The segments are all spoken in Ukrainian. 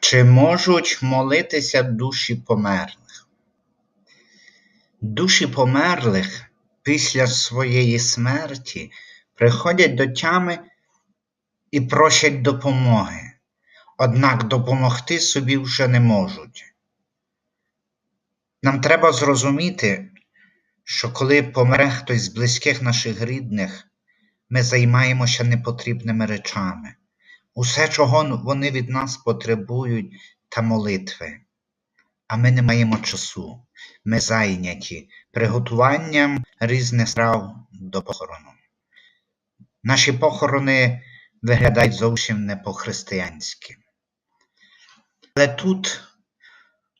Чи можуть молитися душі померлих? Душі померлих після своєї смерті приходять до тями і просять допомоги, однак допомогти собі вже не можуть. Нам треба зрозуміти, що коли помре хтось з близьких наших рідних, ми займаємося непотрібними речами. Усе, чого вони від нас потребують, та молитви. А ми не маємо часу. Ми зайняті приготуванням різних страв до похорону. Наші похорони виглядають зовсім не по-християнськи. Але тут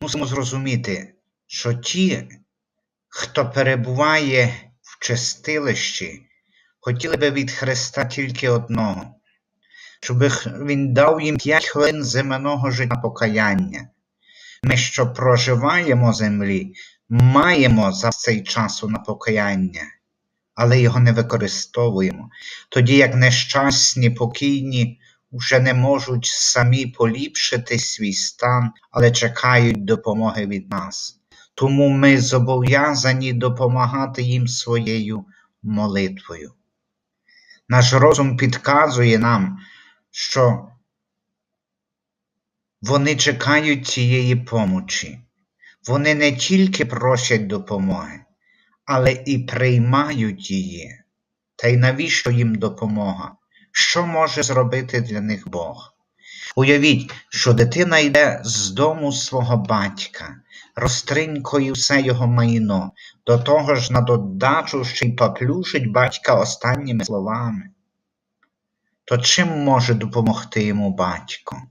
мусимо зрозуміти, що ті, хто перебуває в чистилищі, хотіли би від Христа тільки одного, щоб Він дав їм п'ять хвилин земного життя покаяння. Ми, що проживаємо землі, маємо за цей час на покаяння, але його не використовуємо, тоді як нещасні, покійні вже не можуть самі поліпшити свій стан, але чекають допомоги від нас. Тому ми зобов'язані допомагати їм своєю молитвою. Наш розум підказує нам, що вони чекають цієї помочі. Вони не тільки просять допомоги, але і приймають її. Та й навіщо їм допомога? Що може зробити для них Бог? Уявіть, що дитина йде з дому свого батька, розтринькою все його майно, до того ж на додачу ще й поплюшить батька останніми словами. То чим може допомогти йому батько?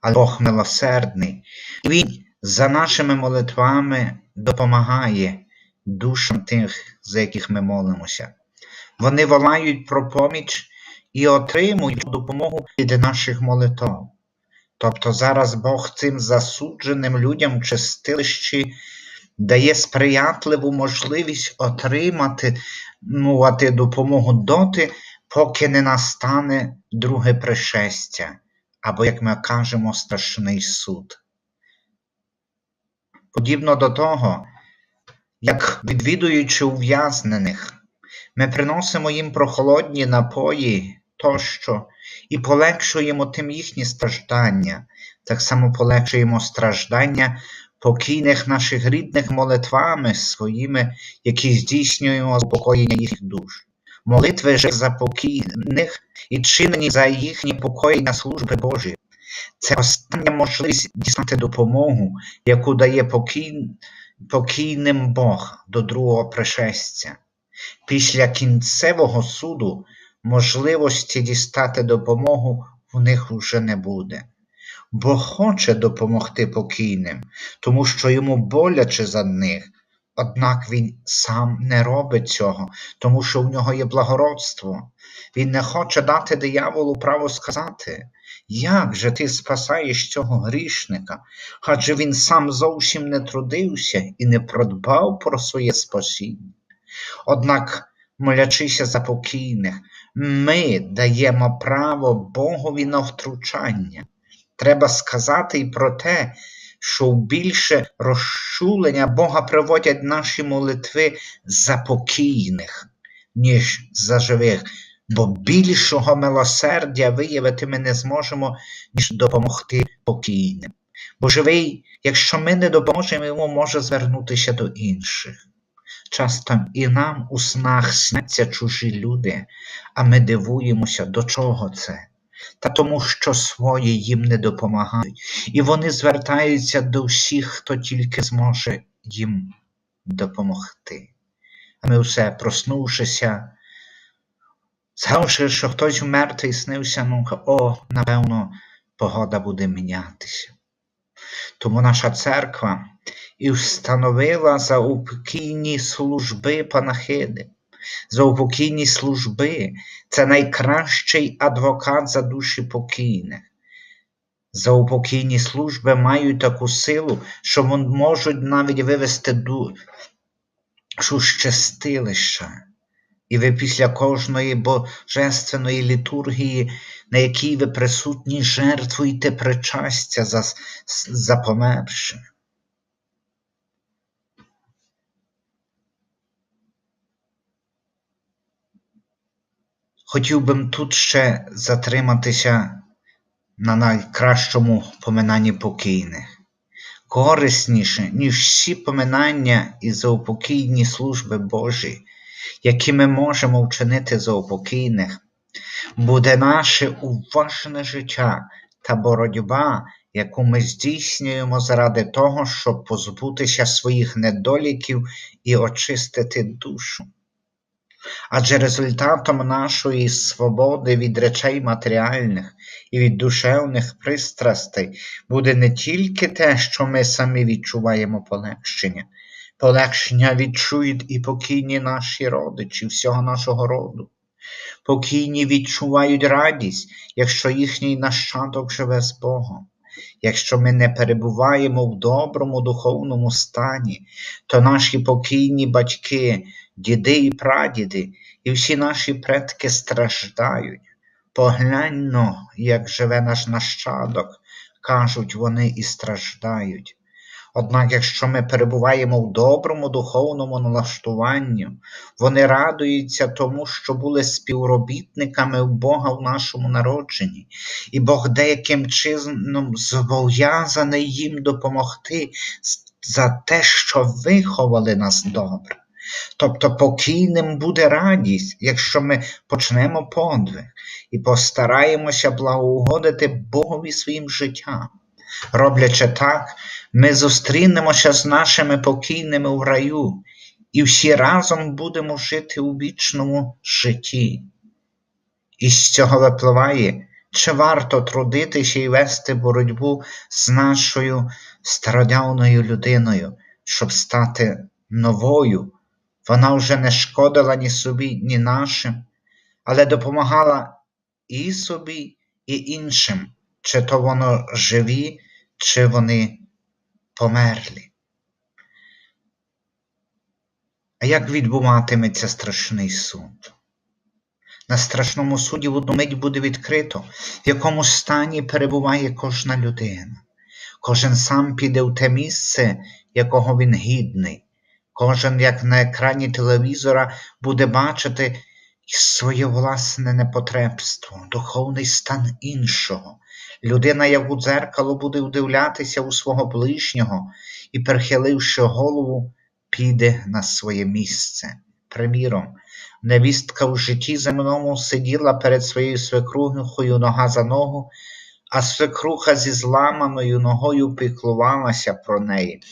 А Бог милосердний, Він за нашими молитвами допомагає душам тих, за яких ми молимося. Вони волають про поміч і отримують допомогу від наших молитв. Тобто зараз Бог цим засудженим людям чистилищі дає сприятливу можливість отримати ну, допомогу доти, поки не настане друге пришестя, або, як ми кажемо, страшний суд. Подібно до того, як відвідуючи ув'язнених, ми приносимо їм прохолодні напої тощо і полегшуємо тим їхні страждання, так само полегшуємо страждання покійних наших рідних молитвами своїми, які здійснюємо заспокоєння їхніх душ. Молитви же за покійних і чинені за їхні покоєння служби Божі. Це остання можливість дістати допомогу, яку дає покій... покійним Бог до другого пришестя. Після кінцевого суду можливості дістати допомогу в них вже не буде. Бог хоче допомогти покійним, тому що йому боляче за них, однак він сам не робить цього, тому що в нього є благородство. Він не хоче дати дияволу право сказати, як же ти спасаєш цього грішника, адже він сам зовсім не трудився і не продбав про своє спасіння. Однак, молячися за покійних, ми даємо право Богові на втручання. Треба сказати і про те, що в більше розчулення Бога приводять наші молитви за покійних, ніж за живих, бо більшого милосердя виявити ми не зможемо, ніж допомогти покійним. Бо живий, якщо ми не допоможемо йому, може звернутися до інших. Часто і нам у снах сняться чужі люди, а ми дивуємося, до чого це. Та тому, що свої їм не допомагають, і вони звертаються до всіх, хто тільки зможе їм допомогти. А ми все, проснувшися, згадавши, що хтось мертвий снився, ну, о, напевно, погода буде мінятися. Тому наша церква і встановила за упокійні служби панахиди. За упокійні служби це найкращий адвокат за душі покійних. За упокійні служби мають таку силу, що можуть навіть вивести душу щастилища. І ви після кожної божественної літургії на якій ви присутні, жертвуйте причастя за, за померше. Хотів би тут ще затриматися на найкращому поминанні покійних. Корисніше, ніж всі поминання і заупокійні служби Божі, які ми можемо вчинити за упокійних, буде наше уважне життя та боротьба, яку ми здійснюємо заради того, щоб позбутися своїх недоліків і очистити душу. Адже результатом нашої свободи від речей матеріальних і від душевних пристрастей буде не тільки те, що ми самі відчуваємо полегшення, полегшення відчують і покійні наші родичі всього нашого роду. Покійні відчувають радість, якщо їхній нащадок живе з Богом. Якщо ми не перебуваємо в доброму духовному стані, то наші покійні батьки, діди і прадіди, і всі наші предки страждають. Погляньно, як живе наш нащадок, кажуть вони і страждають. Однак, якщо ми перебуваємо в доброму духовному налаштуванні, вони радуються тому, що були співробітниками Бога в нашому народженні, і Бог деяким чином зобов'язаний їм допомогти за те, що виховали нас добре. Тобто покійним буде радість, якщо ми почнемо подвиг і постараємося благоугодити Богові своїм життям. Роблячи так, ми зустрінемося з нашими покійними в раю і всі разом будемо жити у вічному житті. І з цього випливає, чи варто трудитися і вести боротьбу з нашою стародавною людиною, щоб стати новою. Вона вже не шкодила ні собі, ні нашим, але допомагала і собі, і іншим, чи то воно живі, чи вони померлі. А як відбуватиметься страшний суд? На страшному суді в одну мить буде відкрито, в якому стані перебуває кожна людина. Кожен сам піде в те місце, якого він гідний. Кожен, як на екрані телевізора, буде бачити своє власне непотребство, духовний стан іншого. Людина, як у дзеркало, буде вдивлятися у свого ближнього і, перехиливши голову, піде на своє місце. Приміром, невістка в житті земному сиділа перед своєю свекрухою нога за ногу, а свекруха зі зламаною ногою піклувалася про неї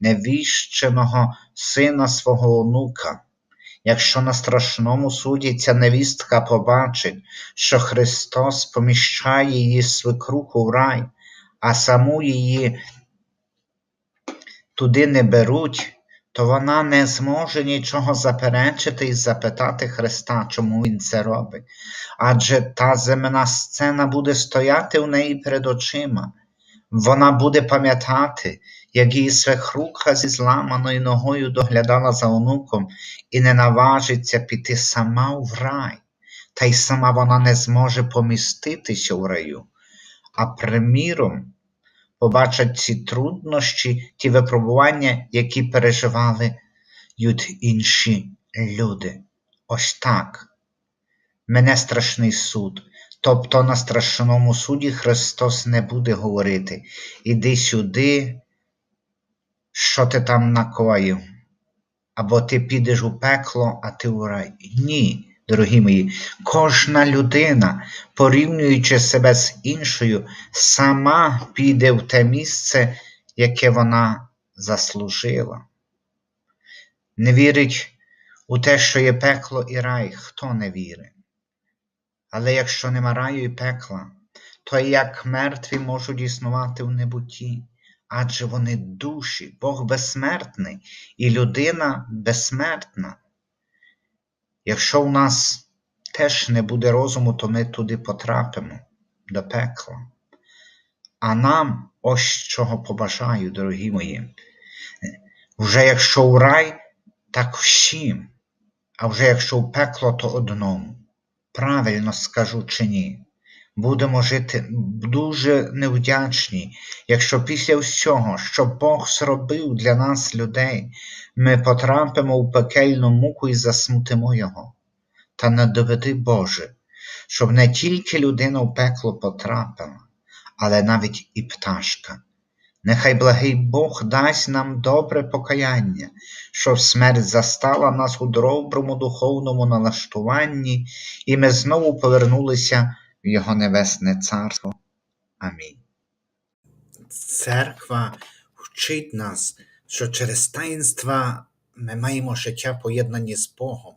невіщеного сина свого онука. Якщо на страшному суді ця невістка побачить, що Христос поміщає її свекруху в рай, а саму її туди не беруть, то вона не зможе нічого заперечити і запитати Христа, чому Він це робить. Адже та земна сцена буде стояти у неї перед очима. Вона буде пам'ятати, як її свекруха зі зламаною ногою доглядала за онуком і не наважиться піти сама в рай, та й сама вона не зможе поміститися в раю. А приміром, побачать ці труднощі, ті випробування, які переживали інші люди. Ось так. Мене страшний суд. Тобто на страшному суді Христос не буде говорити Іди сюди, що ти там накоїв, або ти підеш у пекло, а ти у рай. Ні, дорогі мої, кожна людина, порівнюючи себе з іншою, сама піде в те місце, яке вона заслужила. Не вірить у те, що є пекло і рай, хто не вірить. Але якщо нема раю і пекла, то як мертві можуть існувати в небуті, адже вони душі, Бог безсмертний і людина безсмертна. Якщо у нас теж не буде розуму, то ми туди потрапимо до пекла. А нам ось чого побажаю, дорогі мої. Вже якщо в рай, так всім, а вже якщо в пекло, то одному правильно скажу чи ні. Будемо жити дуже невдячні, якщо після всього, що Бог зробив для нас, людей, ми потрапимо в пекельну муку і засмутимо Його. Та не доведи Боже, щоб не тільки людина в пекло потрапила, але навіть і пташка. Нехай благий Бог дасть нам добре покаяння, щоб смерть застала нас у доброму духовному налаштуванні, і ми знову повернулися в Його Небесне Царство. Амінь. Церква вчить нас, що через таїнства ми маємо життя поєднані з Богом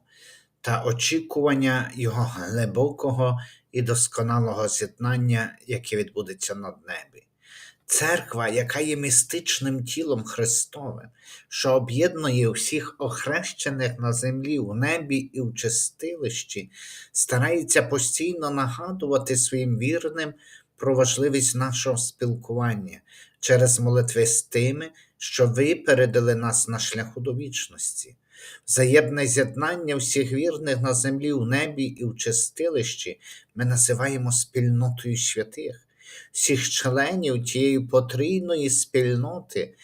та очікування Його глибокого і досконалого з'єднання, яке відбудеться на небі. Церква, яка є містичним тілом Христовим, що об'єднує всіх охрещених на землі, в небі і в чистилищі, старається постійно нагадувати своїм вірним про важливість нашого спілкування через молитви з тими, що випередили нас на шляху до вічності. Взаємне з'єднання всіх вірних на землі, в небі і в чистилищі ми називаємо спільнотою святих. Всіх членів тієї потрійної спільноти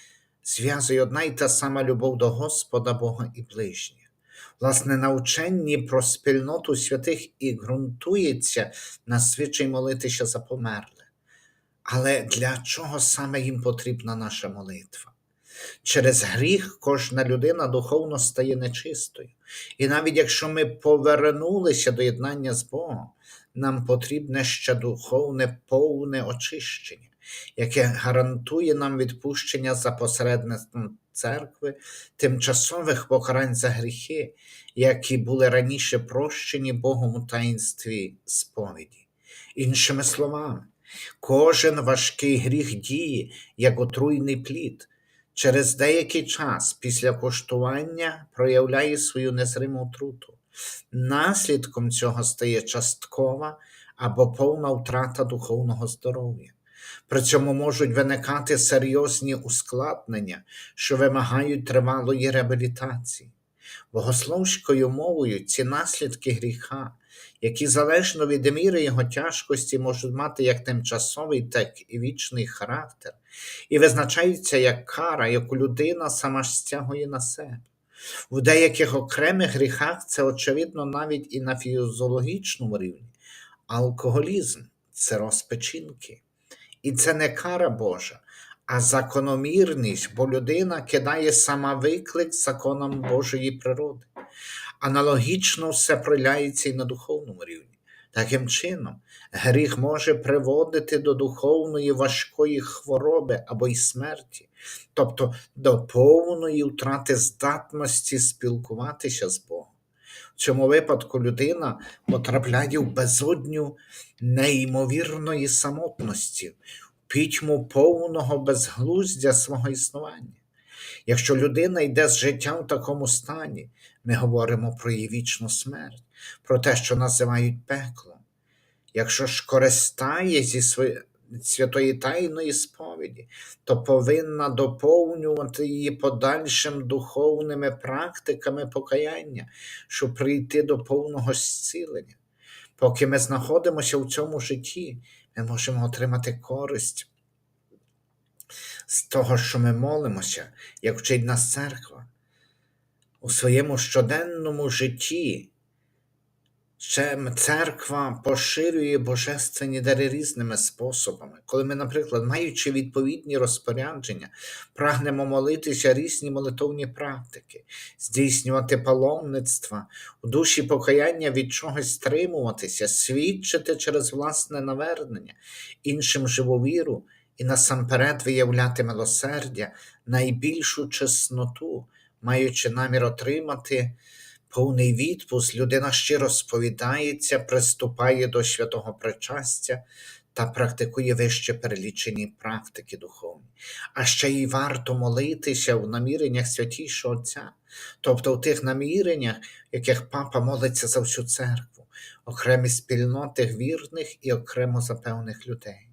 зв'язує одна й та сама любов до Господа Бога і ближніх. Власне, навченні про спільноту святих і ґрунтується на звичай молитися за померлих. Але для чого саме їм потрібна наша молитва? Через гріх кожна людина духовно стає нечистою. І навіть якщо ми повернулися до єднання з Богом, нам потрібне ще духовне повне очищення, яке гарантує нам відпущення за посередництвом церкви, тимчасових покарань за гріхи, які були раніше прощені Богом у таїнстві сповіді. Іншими словами, кожен важкий гріх діє як отруйний плід. Через деякий час після коштування проявляє свою незриму отруту. Наслідком цього стає часткова або повна втрата духовного здоров'я. При цьому можуть виникати серйозні ускладнення, що вимагають тривалої реабілітації. Богословською мовою ці наслідки гріха, які залежно від міри його тяжкості можуть мати як тимчасовий, так і вічний характер, і визначаються як кара, яку людина сама ж стягує на себе. В деяких окремих гріхах це очевидно навіть і на фізіологічному рівні. Алкоголізм це розпечінки. І це не кара Божа, а закономірність, бо людина кидає сама виклик законам Божої природи. Аналогічно все проявляється і на духовному рівні. Таким чином, гріх може приводити до духовної важкої хвороби або й смерті, тобто до повної втрати здатності спілкуватися з Богом. В цьому випадку людина потрапляє в безодню неймовірної самотності, в пітьму повного безглуздя свого існування. Якщо людина йде з життя в такому стані, ми говоримо про її вічну смерть, про те, що називають пеклом. Якщо ж користає зі своєї святої тайної сповіді, то повинна доповнювати її подальшим духовними практиками покаяння, щоб прийти до повного зцілення. Поки ми знаходимося в цьому житті, ми можемо отримати користь з того, що ми молимося, як вчить нас церква. У своєму щоденному житті ще церква поширює божественні дари різними способами. Коли ми, наприклад, маючи відповідні розпорядження, прагнемо молитися різні молитовні практики, здійснювати паломництва, у душі покаяння від чогось стримуватися, свідчити через власне навернення, іншим живу віру і насамперед виявляти милосердя, найбільшу чесноту, маючи намір отримати повний відпуск, людина щиро сповідається, приступає до святого причастя та практикує вище перелічені практики духовні. А ще й варто молитися в наміреннях святішого Отця, тобто в тих наміреннях, в яких папа молиться за всю церкву, окремі спільноти вірних і окремо за певних людей.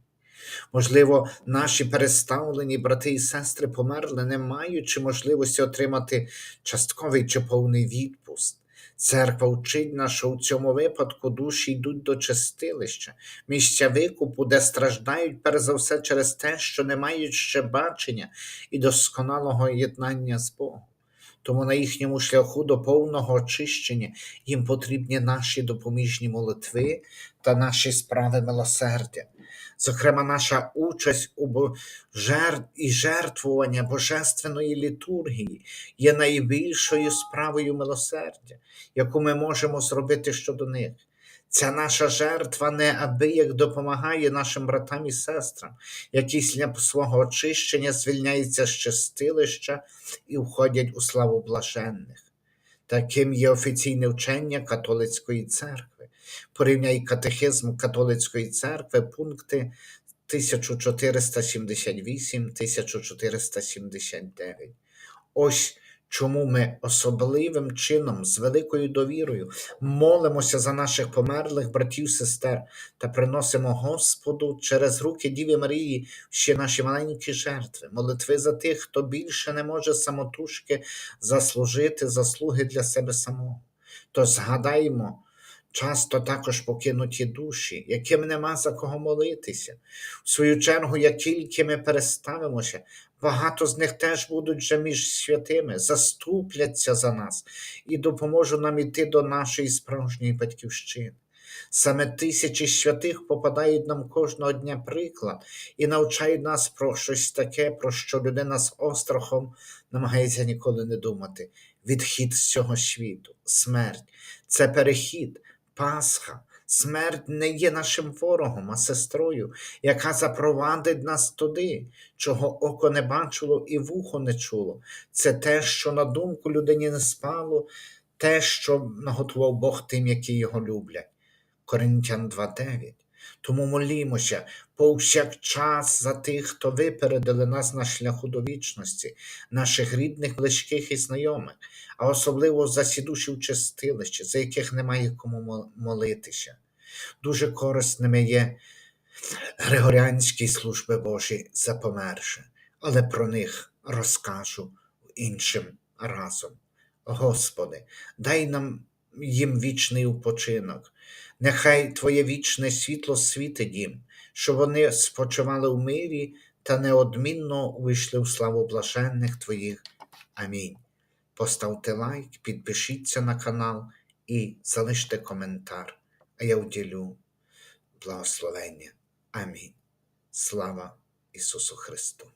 Можливо, наші переставлені брати і сестри померли, не маючи можливості отримати частковий чи повний відпуск. Церква вчить нас, що у цьому випадку душі йдуть до чистилища, місця викупу, де страждають перш за все через те, що не мають ще бачення і досконалого єднання з Богом. Тому на їхньому шляху до повного очищення їм потрібні наші допоміжні молитви та наші справи милосердя. Зокрема, наша участь у жертв і жертвування божественної літургії є найбільшою справою милосердя, яку ми можемо зробити щодо них. Ця наша жертва неабияк допомагає нашим братам і сестрам, які після свого очищення звільняються з чистилища і входять у славу блаженних. Таким є офіційне вчення католицької церкви. Порівняй катехизм католицької церкви, пункти 1478-1479. Ось чому ми особливим чином, з великою довірою, молимося за наших померлих братів сестер та приносимо Господу через руки Діви Марії ще наші маленькі жертви, молитви за тих, хто більше не може самотужки заслужити заслуги для себе самого. То згадаймо, часто також покинуті душі, яким нема за кого молитися. В свою чергу, як тільки ми переставимося, багато з них теж будуть вже між святими, заступляться за нас і допоможуть нам іти до нашої справжньої батьківщини. Саме тисячі святих попадають нам кожного дня приклад і навчають нас про щось таке, про що людина з острахом намагається ніколи не думати. Відхід з цього світу, смерть це перехід, Пасха. Смерть не є нашим ворогом, а сестрою, яка запровадить нас туди, чого око не бачило і вухо не чуло. Це те, що на думку людині не спало, те, що наготував Бог тим, які його люблять. Коринтян 2.9. Тому молімося повсякчас за тих, хто випередили нас на шляху до вічності, наших рідних, близьких і знайомих, а особливо за сідуші в чистилищі, за яких немає кому молитися. Дуже корисними є Григоріанські служби Божі за померше, але про них розкажу іншим разом. Господи, дай нам їм вічний упочинок. Нехай Твоє вічне світло світить їм, щоб вони спочивали в мирі та неодмінно увійшли в славу блаженних Твоїх. Амінь. Поставте лайк, підпишіться на канал і залиште коментар, а я вділю благословення. Амінь. Слава Ісусу Христу!